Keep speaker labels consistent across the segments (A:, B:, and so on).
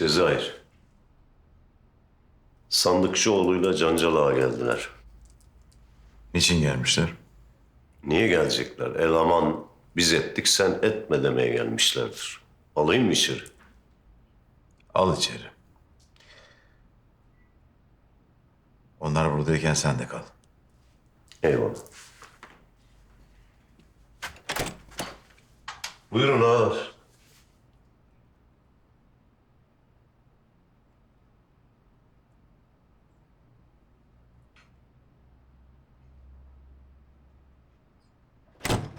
A: Cezayir. Sandıkçıoğlu'yla Cancalığa geldiler.
B: Niçin gelmişler?
A: Niye gelecekler? Eleman biz ettik sen etme demeye gelmişlerdir. Alayım mı içeri?
B: Al içeri. Onlar buradayken sen de kal.
A: Eyvallah. Buyurun ağalar.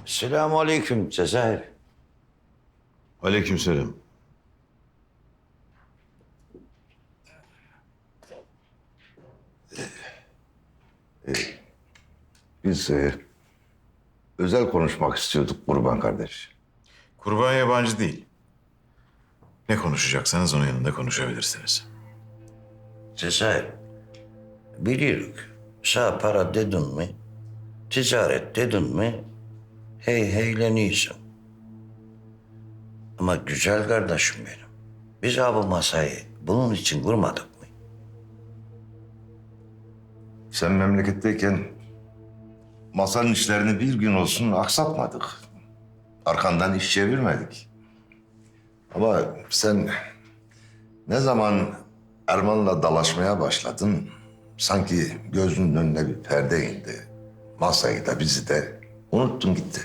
C: Selamun aleyküm Cezayir.
B: Aleykümselam.
D: Biz e, özel konuşmak istiyorduk Kurban kardeş.
B: Kurban yabancı değil. Ne konuşacaksanız onun yanında konuşabilirsiniz.
C: Cezayir. Biliyoruz. Sağ para dedin mi, ticaret dedin mi, hey heyleniyorsun. Ama güzel kardeşim benim. Biz ha bu masayı bunun için kurmadık mı?
D: Sen memleketteyken masanın işlerini bir gün olsun aksatmadık. Arkandan iş çevirmedik. Ama sen ne zaman Erman'la dalaşmaya başladın, sanki gözünün önüne bir perde indi. Masayı da bizi de unuttun gitti.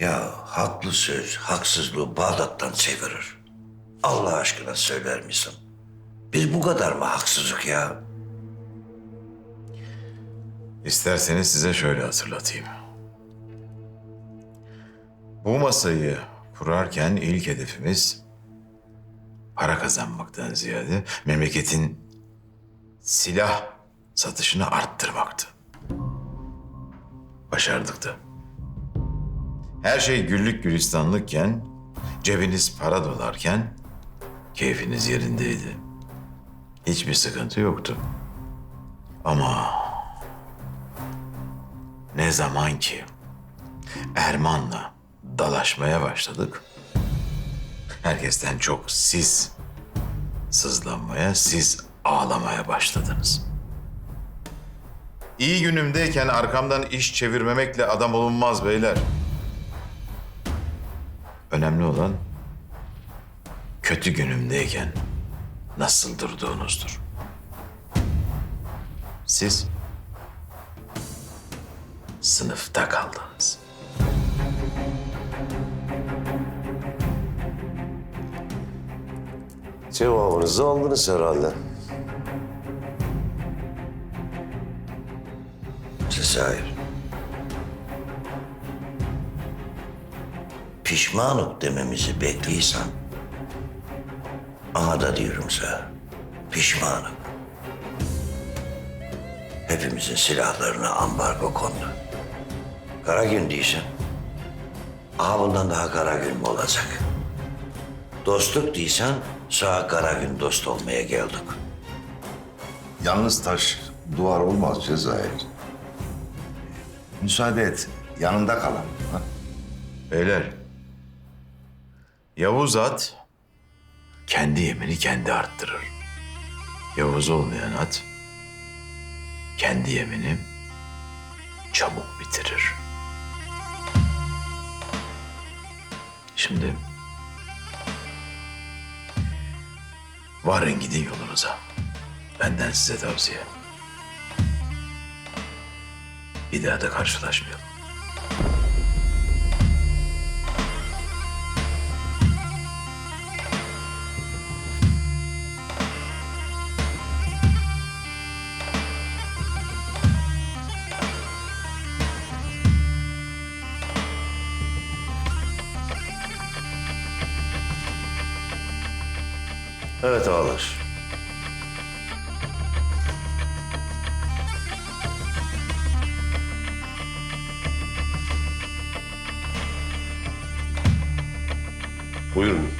C: Ya haklı söz haksızlığı Bağdat'tan çevirir. Allah aşkına söyler misin? Biz bu kadar mı haksızlık ya?
B: İsterseniz size şöyle hatırlatayım. Bu masayı kurarken ilk hedefimiz para kazanmaktan ziyade memleketin silah satışını arttırmaktı. Başardık da. Her şey güllük gülistanlıkken, cebiniz para dolarken keyfiniz yerindeydi. Hiçbir sıkıntı yoktu. Ama ne zaman ki Erman'la dalaşmaya başladık, herkesten çok siz sızlanmaya, siz ağlamaya başladınız. İyi günümdeyken arkamdan iş çevirmemekle adam olunmaz beyler. Önemli olan kötü günümdeyken nasıl durduğunuzdur. Siz sınıfta kaldınız.
A: Cevabınızı aldınız herhalde.
C: Cezayir. Pişmanlık dememizi bekliysen, aha da diyorum sana, pişmanım. Hepimizin silahlarına ambargo kondu. Kara gün değilsen, aha bundan daha kara gün mü olacak? Dostluk değilsen, sağ kara gün dost olmaya geldik.
D: Yalnız taş duvar olmaz Cezayir. Müsaade et, yanında kalalım. ha?
B: Beyler, Yavuz at kendi yemini kendi arttırır. Yavuz olmayan at kendi yemini çabuk bitirir. Şimdi varın gidin yolunuza. Benden size tavsiye. Bir daha da karşılaşmayalım.
A: Evet ağalar. Buyurun.